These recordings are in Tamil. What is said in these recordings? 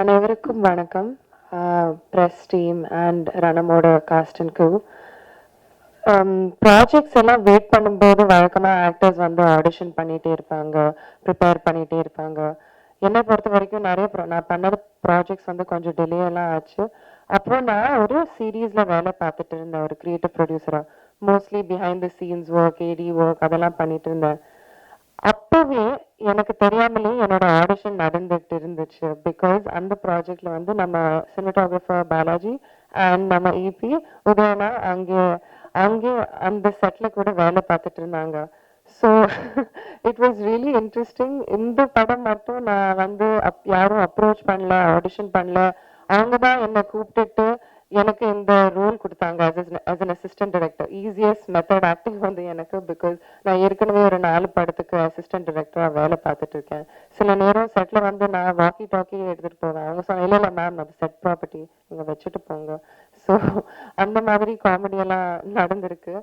அனைவருக்கும் வணக்கம். ப்ரெஸ் டீம் அண்ட் ரணமோட காஸ்ட் அண்ட் க்ரூ ப்ராஜெக்ட்ஸ் எல்லாம் வெயிட் பண்ணும்போது வழக்கமாக ஆக்டர்ஸ் வந்து ஆடிஷன் பண்ணிகிட்டே இருப்பாங்க ப்ரிப்பேர் பண்ணிகிட்டே இருப்பாங்க. என்னை பொறுத்த வரைக்கும் நிறைய நான் பண்ண ப்ராஜெக்ட்ஸ் வந்து கொஞ்சம் டிலே எல்லாம் ஆச்சு. அப்புறம் நான் ஒரு சீரீஸில் வேலை பார்த்துட்டு இருந்தேன் ஒரு creative ப்ரொடியூசராக mostly behind the scenes work AD work அதெல்லாம் பண்ணிட்டு இருந்தேன். அப்பவே எனக்கு தெரியாமலே என்னோட ஆடிஷன் நடந்துட்டு இருந்துச்சு. பிகாஸ் அந்த ப்ராஜெக்ட்ல வந்து நம்ம சினிமாட்டோகிராஃபர் பாலாஜி அண்ட் நம்ம இபி உதயனா அங்கே அங்கே அந்த செட்ல கூட வேலை பார்த்துட்டு இருந்தாங்க. So it was really interesting இந்த படம் மட்டும் நான் வந்து அப்- யாரும் அப்ரோச் பண்ணல ஆடிஷன் பண்ணல. அவங்க தான் என்னை கூப்பிட்டுட்டு எனக்கு இந்த ரோல் கொடுத்தாங்க as an assistant director easiest method acting வந்து எனக்கு பிகாஸ் நான் ஏற்கனவே ஒரு நாலு படத்துக்கு அசிஸ்டன்ட் டிரெக்டராக வேலை பார்த்துட்டு இருக்கேன். சில நேரம் செட்டில் வந்து நான் வாக்கி டாக்கி எடுத்துகிட்டு போவேன். அவங்க சொன்ன இல்லை இல்லை மேம் அது செட் ப்ராப்பர்ட்டி நீங்கள் வச்சுட்டு போங்க. ஸோ அந்த மாதிரி காமெடியெல்லாம் நடந்திருக்கு.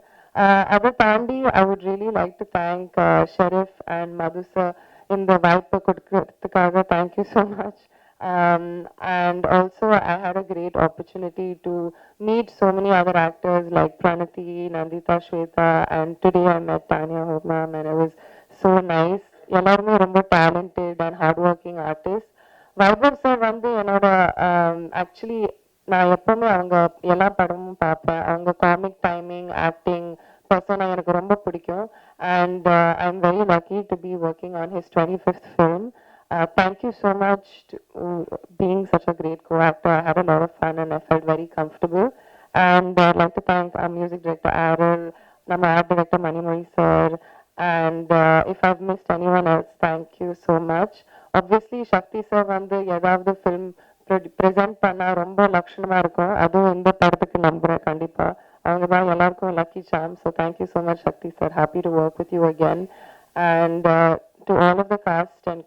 அதை தாண்டி I would really like to thank Sharif and Madhu sir இந்த வாய்ப்பு கொடுக்கறதுக்காக thank you so much um, and also I had a great opportunity to meet so many other actors like Pranati, Nandita Shweta, and today I met Tanya Hope and it was so nice. எல்லாருமே ரொம்ப talented and hard working artist Vaibhav sir வந்து என்னோட um, ஆக்சுவலி நான் எப்பவுமே அவங்க எல்லா படமும் பார்ப்பேன். அவங்க காமிக் டைமிங் ஆக்டிங் பர்சனா எனக்கு ரொம்ப பிடிக்கும். And I am very lucky to be working on his twenty fifth film Uh, thank you so much to uh, being such a great co-actor. I had a lot of fun and I felt very comfortable. And I'd like to thank our music director Aaron, our art director Manimari sir, and uh, if I've missed anyone else, thank you so much. Obviously, Shakti sir வந்து ஏதாவது ஃபிலிம் ப்ரெசென்ட் பண்ணா ரொம்ப லட்சணமா இருக்கும் அதுவும் இந்த படத்துக்கு நம்புறேன் கண்டிப்பா அவங்க தான் எல்லாருக்கும் lucky Sam so thank you so much Shakti sir happy to work with you again and uh, to all of the cast and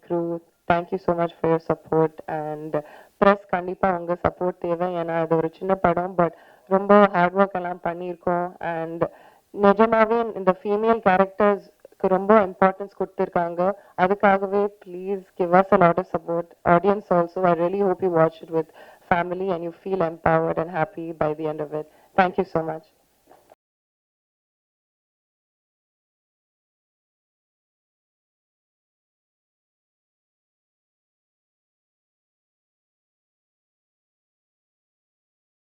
Thank you so much for your support and plus கண்டிப்பாக உங்கள் கண்டிப்பா சப்போர்ட் தேவை. ஏன்னா அது ஒரு சின்ன படம் பட் ரொம்ப ஹார்ட் ஒர்க் எல்லாம் பண்ணியிருக்கோம். அண்ட் நிஜமாவே இந்த ஃபீமேல் கேரக்டர்ஸ்க்கு ரொம்ப இம்பார்ட்டன்ஸ் கொடுத்துருக்காங்க. அதுக்காகவே please give us a lot of support audience also I really hope you watch it with family and you feel empowered and happy by the end of it thank you so much